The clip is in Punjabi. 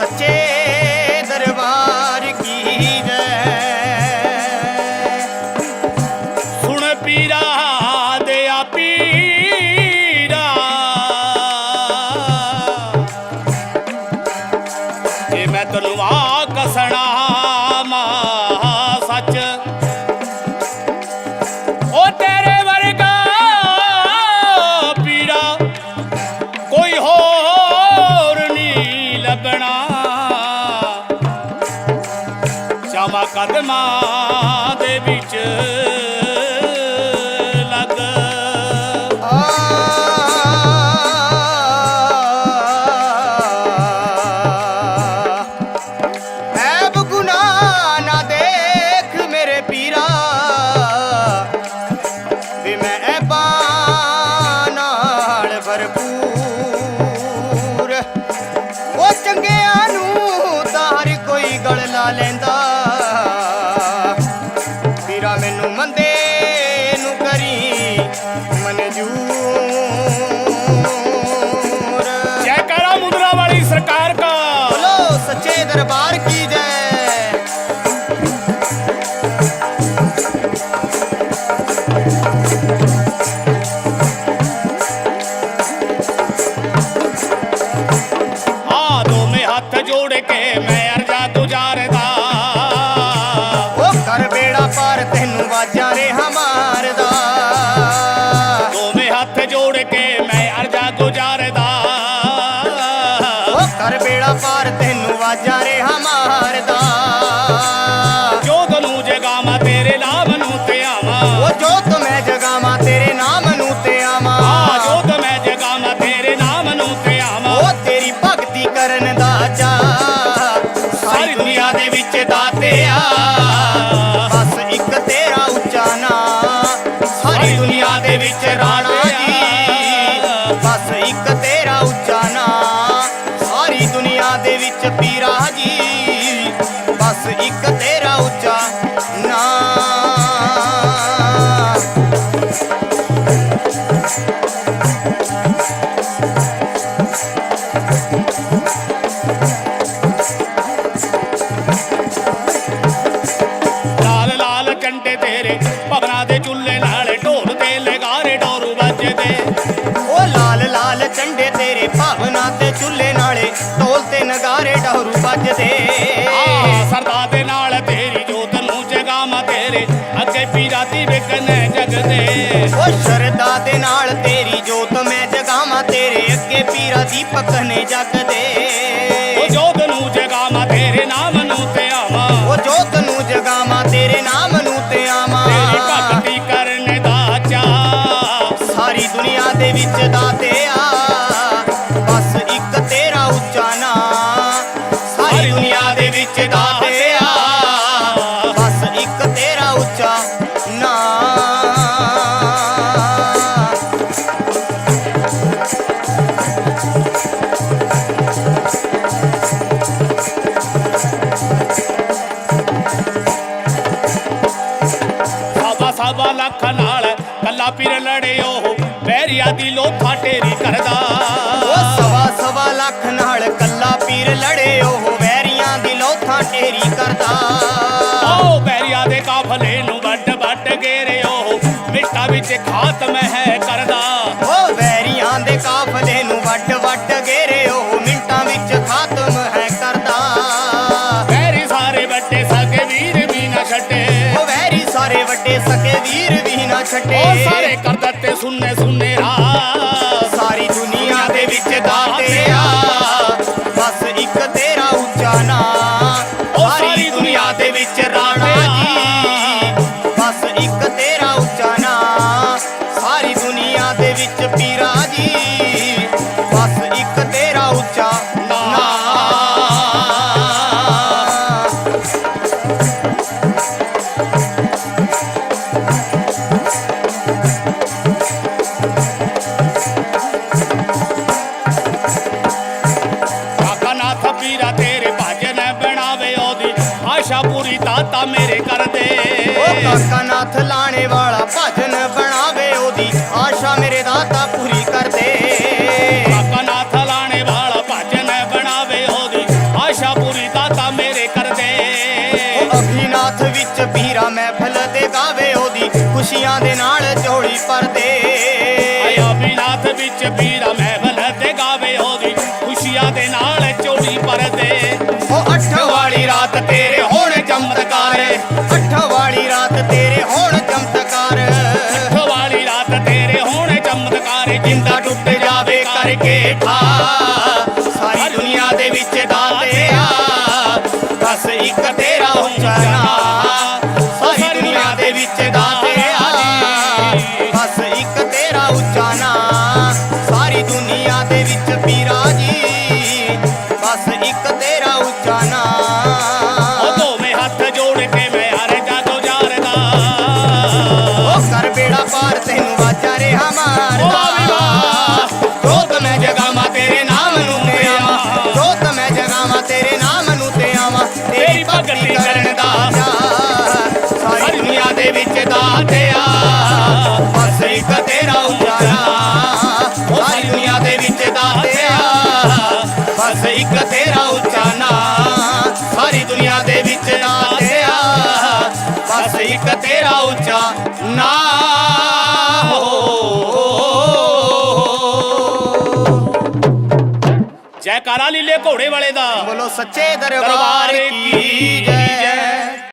ਸੱਚੇ ਦਰਬਾਰ ਕੀ ਜੈ। ਸੁਣ ਪੀਰਾ ਦੇ ਆਪੀਰਾ ਜੇ ਮੈਂ ਤੈਨੂੰ ਆ ਕਸਣਾ ਸੱਚ ਓ ਤੇਰੇ ਵਰਗਾ ਪੀਰਾ ਕੋਈ ਹੋ ਦਰਬਾਰ ਕੀ ਜੈ ਦੋਵੇਂ ਹੱਥ ਜੋੜ ਕੇ ਮੈਂ ਅਰਜ਼ਾ ਤੁਜਾਰਦਾ ਉਹ ਕਰ ਬੇੜਾ ਪਾਰ ਤੈਨੂੰ ਵਾਜਾਂ ਨੇ ਹਮਾਰਦਾ ਦੇ ਵਿੱਚ ਦਾਤਿਆ ਬਸ ਇੱਕ ਤੇਰਾ ਉੱਚਾ ਨਾਂ, ਸਾਰੀ ਦੁਨੀਆ ਦੇ ਵਿੱਚ ਰਾਣਾ ਜੀ। ਬਸ ਇੱਕ ਤੇਰਾ ਉੱਚਾ ਨਾਂ, ਸਾਰੀ ਦੁਨੀਆ ਦੇ ਵਿੱਚ ਪੀਰਾ ਜੀ। ਬਸ ਇੱਕ ਤੇ ਚੁੱਲ੍ਹੇ ਨਾਲੇ ਢੋਲ ਤੇ ਨਗਾਰੇ ਡਹਰੂ ਵੱਜਦੇ। ਆ ਸਰਦਾ ਦੇ ਨਾਲ ਤੇਰੀ ਜੋਤ ਨੂੰ ਜਗਾਵਾਂ ਤੇਰੇ ਅੱਗੇ ਪੀਰਾ ਦੀ ਵਿਕਨੇ ਜਗਦੇ। ਉਹ ਸ਼ਰਦਾ ਦੇ ਨਾਲ ਤੇਰੀ ਜੋਤ ਮੈਂ ਜਗਾਵਾਂ ਤੇਰੇ ਅੱਗੇ ਪੀਰਾ ਦੀਪਕ ਨੇ ਜਗਦੇ। ਉਹ ਜੋਤ ਨੂੰ ਜਗਾਵਾਂ ਤੇਰੇ ਨਾਮ ਨੂੰ ਤੇ ਆਵਾਂ। ਉਹ ਜੋਤ ਨੂੰ ਜਗਾਵਾਂ ਤੇਰੇ ਨਾਮ ਨੂੰ ਤੇ ਆਵਾਂ। ਤੇਰੀ ਭਗਤੀ ਕਰਨ ਦਾ ਚਾਅ। ਸਾਰੀ ਦੁਨੀਆ ਦੇ ਵਿੱਚ ਦਾਤੇ ਆ। ਬਸ ਨਾਲ ਕੱਲਾ ਪੀਰ ਲੜੇ ਉਹ ਵੈਰੀਆ ਦੀ ਲੋਥਾ ਢੇਰੀ ਕਰਦਾ। ਉਹ ਸਵਾ ਸਵਾ ਲੱਖ ਨਾਲ ਕੱਲਾ ਪੀਰ ਲੜੇ ਉਹ ਵੈਰੀਆਂ ਦੀ ਲੋਥਾਂ ਢੇਰੀ ਕਰਦਾ। ਉਹ ਵੈਰੀਆ ਦੇ ਕਾਫਲੇ ਨੂੰ ਵੱਡ ਵੱਡ ਗੇਰੇ ਉਹ ਮਿੱਟਾ ਵਿੱਚ ਖਾਤਮ ਹੈ ਕਰਦਾ। ਉਹ ਵੈਰੀਆਂ ਦੇ ਕਾਫਲੇ ਨੂੰ ਵੱਡ ਵੱਡ ਗੇਰੇ ਉਹ ਮਿੰਟਾਂ ਵਿੱਚ ਖਾਤਮ ਹੈ ਕਰਦਾ। ਵੈਰੀ ਸਾਰੇ ਵੱਡੇ ਸਕੇ ਵੀਰ ਵੀ ਨਾ ਛੱਡੇ। ਉਹ ਵੈਰੀ ਸਾਰੇ ਵੱਡੇ ਸਕੇ ਵੀਰ ਵੀ ਛੱਡੇ। ਉਹ ਸਾਰੇ ਕਰ ਦਿੱਤੇ ਸੁਣਨੇ ਦਾਤਾ ਮੇਰੇ ਕਰਦੇ ਉਹ ਕਾਕਾ ਨਾਥ ਲਾਣੇ ਵਾਲਾ ਭਜਨ ਬਣਾਵੇ ਉਹਦੀ। ਆਸ਼ਾ ਮੇਰੇ ਦਾਤਾ ਪੂਰੀ ਕਰ ਦੇ ਕਾਕਾ ਨਾਥ ਲਾਣੇ ਵਾਲਾ ਭਜਨ ਬਣਾਵੇ ਉਹਦੀ। ਆਸ਼ਾ ਪੂਰੀ ਦਾਤਾ ਮੇਰੇ ਕਰਦੇ ਉਹ ਅਭਿਨਾਥ ਵਿੱਚ ਪੀਰਾ ਮਹਿਫਲ ਦੇ ਗਾਵੇ ਉਹਦੀ। ਖੁਸ਼ੀਆਂ ਦੇ ਨਾਲ ਝੋਲੀ ਪਰਦੇ ਆਇਆ ਬਿਨਾਥ ਵਿੱਚ ਪੀਰਾ ਟੁੱਟ ਜਾਵੇ ਕਰਕੇ ਠਾ ਸਾਰੀ ਦੁਨੀਆ ਦੇ ਵਿੱਚ ਦਾਤਿਆ ਬਸ ਇੱਕ ਤੇਰਾ ਉੱਚਾ ਨਾਂ। ਸਾਰੀ ਦੁਨੀਆ ਦੇ ਵਿੱਚ ਦਾਤਿਆ ਬਸ ਇੱਕ ਤੇਰਾ ਉੱਚਾ ਨਾਂ। ਸਾਰੀ ਦੁਨੀਆ ਦੇ ਵਿੱਚ ਪੀਰਾ ਜੀ। ਬਸ ਇੱਕ ਤੇਰਾ ਉੱਚਾ ਉਹ ਨਾਂ ਦੋਵੇਂ ਹੱਥ ਜੋੜ ਕੇ ਮੈਂ ਹਰ ਜਾਗੋ ਜਾਰਦਾ। ਉਹ ਕਰ ਬੇੜਾ ਪਾਰ ਤੈਨੂੰ ਵਾਜਾ ਰਿਹਾ ਮਾਰਦਾ। ਇੱਕ ਤੇਰਾ ਉੱਚਾ ਨਾਂ ਜੈਕਾਰਾ ਲੀਲੇ ਘੋੜੇ ਵਾਲੇ ਦਾ। ਬੋਲੋ ਸੱਚੇ ਦਰਬਾਰ ਕੀ ਜੈ?